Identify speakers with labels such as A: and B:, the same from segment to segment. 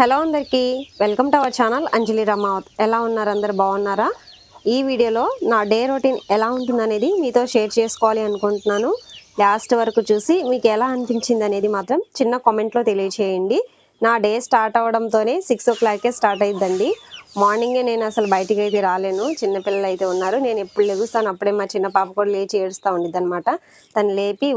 A: Hello అందరికీ welcome to our channel Anjali Ramavath. ఎలా ఉన్నారు అందరు? బాగున్నారా? ఈ వీడియోలో నా డే రొటీన్ ఎలా ఉంటుందనేది మీతో షేర్ చేసుకోవాలి అనుకుంటున్నాను. లాస్ట్ వరకు చూసి మీకు ఎలా అనిపించింది అనేది మాత్రం చిన్న కామెంట్లో తెలియచేయండి. నా డే స్టార్ట్ అవడంతోనే సిక్స్ ఓ క్లాక్కే స్టార్ట్ అయ్యిందండి మార్నింగే నేను అసలు బయటికి అయితే రాలేను. చిన్నపిల్లలు అయితే ఉన్నారు. నేను ఎప్పుడు లెగుస్తాను అప్పుడే మా చిన్న పాప కూడా లేచి ఏడుస్తూ ఉండిద్ది అనమాట తను లేపి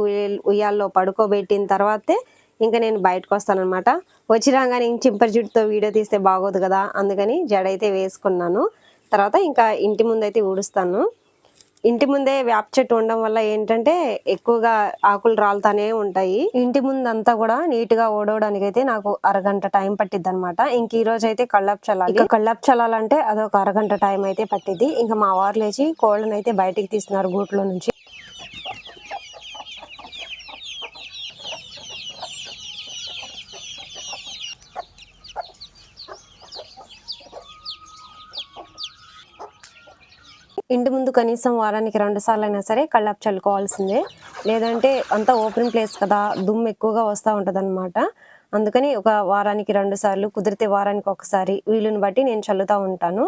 A: ఉయ్యాల్లో పడుకోబెట్టిన తర్వాతే ఇంకా నేను బయటకు వస్తానన్నమాట వచ్చి రాగానే ఇంక చింపరి జుట్టుతో వీడియో తీస్తే బాగోదు కదా అందుకని జడ అయితే వేసుకున్నాను. తర్వాత ఇంకా ఇంటి ముందు అయితే ఊడుస్తాను. ఇంటి ముందే వేప చెట్టు ఉండడం వల్ల ఏంటంటే ఎక్కువగా ఆకులు రాలుతానే ఉంటాయి. ఇంటి ముందు అంతా కూడా నీట్గా ఓడవడానికి అయితే నాకు అరగంట టైం పట్టిద్ది అనమాట ఇంక ఈ రోజు అయితే కళ్ళాపు చల్లాలి. ఇంకా కళ్ళాపు చల్లాలంటే అదొక అరగంట టైం అయితే పట్టిద్ది. ఇంకా మా వారు లేచి కోళ్ళని అయితే బయటికి తీస్తున్నారు గూట్లో నుంచి. ఇంటి ముందు కనీసం వారానికి రెండు సార్లు అయినా సరే కళ్ళాపు చల్లుకోవాల్సిందే. లేదంటే అంతా ఓపెన్ ప్లేస్ కదా దుమ్ము ఎక్కువగా వస్తూ ఉంటుంది అందుకని ఒక వారానికి రెండు సార్లు కుదిరితే వారానికి ఒకసారి వీలుని బట్టి నేను చల్లుతూ ఉంటాను.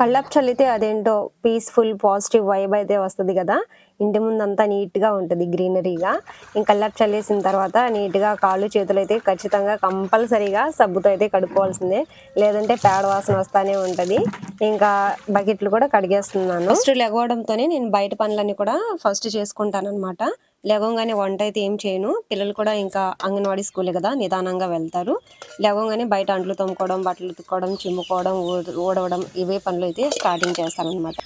A: కళ్ళాపు చల్లితే అదేంటో పీస్ఫుల్ పాజిటివ్ వైబ్ అయితే వస్తుంది కదా. ఇంటి ముందంతా నీట్గా ఉంటుంది గ్రీనరీగా ఇంకా కళ్ళాపు చల్లేసిన తర్వాత నీట్గా కాళ్ళు చేతులు అయితే ఖచ్చితంగా కంపల్సరీగా సబ్బుతో అయితే కడుక్కోవాల్సిందే. లేదంటే పేడ వాసన వస్తానే ఉంటుంది. ఇంకా బకెట్లు కూడా కడిగేస్తున్నాను. ఫస్ట్ లెగవడంతోనే నేను బయట పనులన్నీ కూడా ఫస్ట్ చేసుకుంటాను అనమాట లేవగానే వంట అయితే ఏం చేయను. పిల్లలు కూడా ఇంకా అంగన్వాడీ స్కూలే కదా నిదానంగా వెళ్తారు. లేవగానే బయట అంట్లు తోముకోవడం బట్టలు ఉతుక్కోవడం చిమ్ముకోవడం ఊడవడం ఇవే పనులు అయితే స్టార్టింగ్ చేస్తానన్నమాట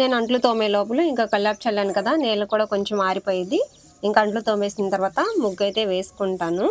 A: నేను అంట్లు తోమే లోపల ఇంకా కల్లాపు చల్లాను కదా నేల కూడా కొంచెం ఆరిపోయింది. ఇంకా అంట్లు తోమేసిన తర్వాత ముగ్గు అయితే వేసుకుంటాను.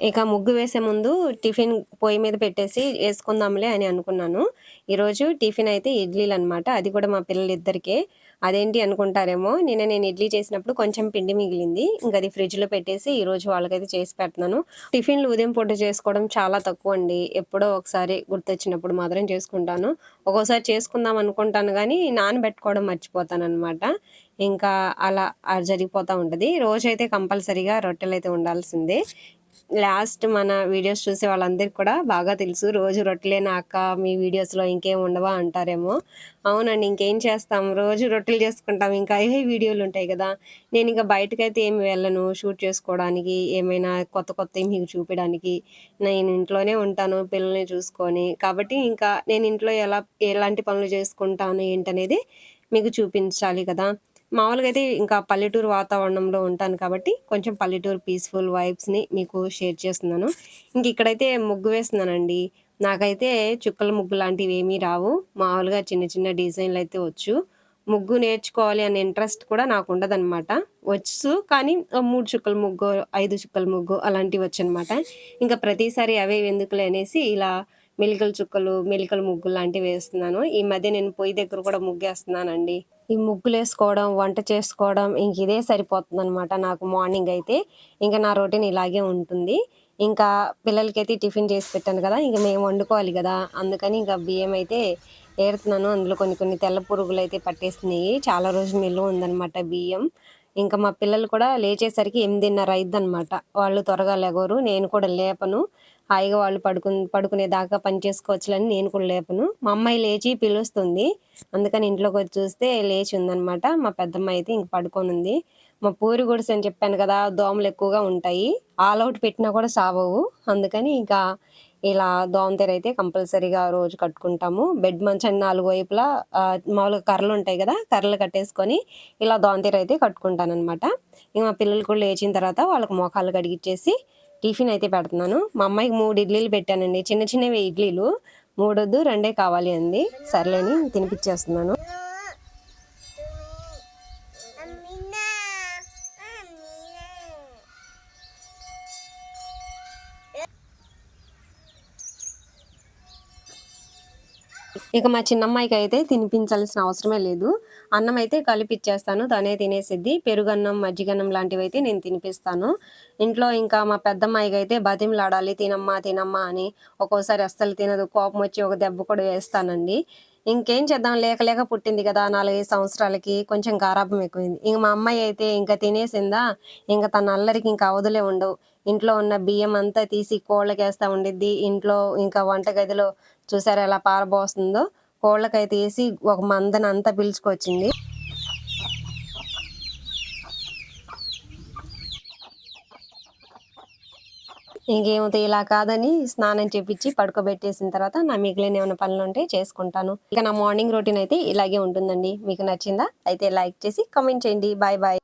A: ఇక ముగ్గు వేసే ముందు టిఫిన్ పొయ్యి మీద పెట్టేసి వేసుకుందాంలే అని అనుకున్నాను. ఈరోజు టిఫిన్ అయితే ఇడ్లీలు అనమాట అది కూడా మా పిల్లలిద్దరికే. అదేంటి అనుకుంటారేమో? నిన్న నేను ఇడ్లీ చేసినప్పుడు కొంచెం పిండి మిగిలింది. ఇంకా అది ఫ్రిడ్జ్లో పెట్టేసి ఈరోజు వాళ్ళకైతే చేసి పెడుతున్నాను. టిఫిన్లు ఉదయం పూట చేసుకోవడం చాలా తక్కువ అండి. ఎప్పుడో ఒకసారి గుర్తొచ్చినప్పుడు మాత్రం చేసుకుంటాను. ఒక్కోసారి చేసుకుందాం అనుకుంటాను కానీ నానబెట్టుకోవడం మర్చిపోతాను అనమాట ఇంకా అలా జరిగిపోతూ ఉంటుంది. రోజైతే కంపల్సరీగా రొట్టెలు అయితే ఉండాల్సిందే. లాస్ట్ మన వీడియోస్ చూసే వాళ్ళందరికీ కూడా బాగా తెలుసు. రోజు రొట్టెలేనా అక్క? మీ వీడియోస్లో ఇంకేం ఉండవా అంటారేమో. అవునండి ఇంకేం చేస్తాం? రోజు రొట్టెలు చేసుకుంటాం. ఇంకా ఏ వీడియోలు ఉంటాయి కదా? నేను ఇంకా బయటకైతే ఏమి వెళ్ళను. షూట్ చేసుకోవడానికి ఏమైనా కొత్త కొత్త మీకు చూపించడానికి నేను ఇంట్లోనే ఉంటాను పిల్లల్ని చూసుకొని. కాబట్టి ఇంకా నేను ఇంట్లో ఎలా ఎలాంటి పనులు చేసుకుంటాను ఏంటనేది మీకు చూపించాలి కదా. మామూలుగా అయితే ఇంకా పల్లెటూరు వాతావరణంలో ఉంటాను కాబట్టి కొంచెం పల్లెటూరు పీస్ఫుల్ వైబ్స్ని మీకు షేర్ చేస్తున్నాను. ఇంక ఇక్కడైతే ముగ్గు వేస్తున్నానండి. నాకైతే చుక్కల ముగ్గు లాంటివి ఏమీ రావు. మామూలుగా చిన్న చిన్న డిజైన్లు అయితే వచ్చు. ముగ్గు నేర్చుకోవాలి అనే ఇంట్రెస్ట్ కూడా నాకు ఉండదన్నమాట. వచ్చు కానీ మూడు చుక్కల ముగ్గు ఐదు చుక్కల ముగ్గు అలాంటివి వచ్చనమాట ఇంకా ప్రతిసారి అవే ఎందుకులే అనేసి ఇలా మెలికల చుక్కలు మెలికల ముగ్గు లాంటివి వేస్తున్నాను. ఈ మధ్య నేను పొయ్యి దగ్గర కూడా ముగ్గేస్తున్నానండి. ఈ ముగ్గులు వేసుకోవడం వంట చేసుకోవడం ఇంక ఇదే సరిపోతుంది అనమాట నాకు మార్నింగ్ అయితే. ఇంకా నా రొటీన్ ఇలాగే ఉంటుంది. ఇంకా పిల్లలకైతే టిఫిన్ చేసి పెట్టాను కదా ఇంకా మేము వండుకోవాలి కదా. అందుకని ఇంకా బియ్యం అయితే ఏరుతున్నాను. అందులో కొన్ని కొన్ని తెల్ల పురుగులు అయితే పట్టేసినాయి. చాలా రోజులు నిల్వ ఉందన్నమాట బియ్యం. ఇంకా మా పిల్లలు కూడా లేచేసరికి ఎనిమిదిన్నర అయిద్దనమాట వాళ్ళు త్వరగా లేగోరు నేను కూడా లేపను. హాయిగా వాళ్ళు పడుకు పడుకునే దాకా పని చేసుకోవచ్చులని నేను కూడా లేపను. మా అమ్మాయి లేచి పిలుస్తుంది. అందుకని ఇంట్లోకి వచ్చి చూస్తే లేచి ఉందనమాట మా పెద్దమ్మ అయితే ఇంక పడుకొని ఉంది మా పూరి గుడిసె అని చెప్పాను కదా దోమలు ఎక్కువగా ఉంటాయి. ఆల్ అవుట్ పెట్టినా కూడా సావవు. అందుకని ఇంకా ఇలా దోమతెర అయితే కంపల్సరీగా రోజు కట్టుకుంటాము. బెడ్ మంచాన్ని నాలుగు వైపులా మామూలుగా కర్రలు ఉంటాయి కదా కర్రలు కట్టేసుకొని ఇలా దోమతెర అయితే కట్టుకుంటాను అనమాట ఇంకా మా పిల్లలు కూడా లేచిన తర్వాత వాళ్ళకి మోకాలు కడిగిచ్చేసి టిఫిన్ అయితే పెడుతున్నాను. మా అమ్మాయికి మూడు ఇడ్లీలు పెట్టానండి. చిన్న చిన్నవి ఇడ్లీలు. మూడొద్దు రెండే కావాలి అంది. సర్లేని తినిపించేస్తున్నాను ఇక మా చిన్నమ్మాయికి అయితే తినిపించాల్సిన అవసరమే లేదు. అన్నం అయితే కలిపిచ్చేస్తాను తనే తినేసిద్ది. పెరుగన్నం మజ్జిగన్నం లాంటివి అయితే నేను తినిపిస్తాను. ఇంట్లో ఇంకా మా పెద్దమ్మాయికి అయితే బతిమలాడాలి. తినమ్మా తినమ్మా అని ఒక్కోసారి అస్సలు తినదు. కోపం వచ్చి ఒక దెబ్బ కూడా వేస్తానండి. ఇంకేం చేద్దాం? లేక లేక పుట్టింది కదా నాలుగైదు సంవత్సరాలకి. కొంచెం గారాబం ఎక్కువైంది. ఇంక మా అమ్మాయి అయితే ఇంకా తినేసిందా? ఇంకా తన అల్లరికి ఇంకా అవధులే ఉండవు. ఇంట్లో ఉన్న బియ్యం అంతా తీసి కోళ్ళకేస్తా ఉండిద్ది. ఇంట్లో ఇంకా వంటగదిలో చూసారా ఎలా పారబోస్తుందో? కోళ్ళకై తీసి ఒక మందన అంతా పిలుచుకొచ్చింది. ఇంకేమైతే ఇలా కాదని స్నానం చేపించి పడుకోబెట్టేసిన తర్వాత నా మిగిలిన ఏమైనా పనులు ఉంటే చేసుకుంటాను. ఇక నా మార్నింగ్ రొటీన్ అయితే ఇలాగే ఉంటుందండి. మీకు నచ్చిందా? అయితే లైక్ చేసి కామెంట్ చేయండి. Bye bye.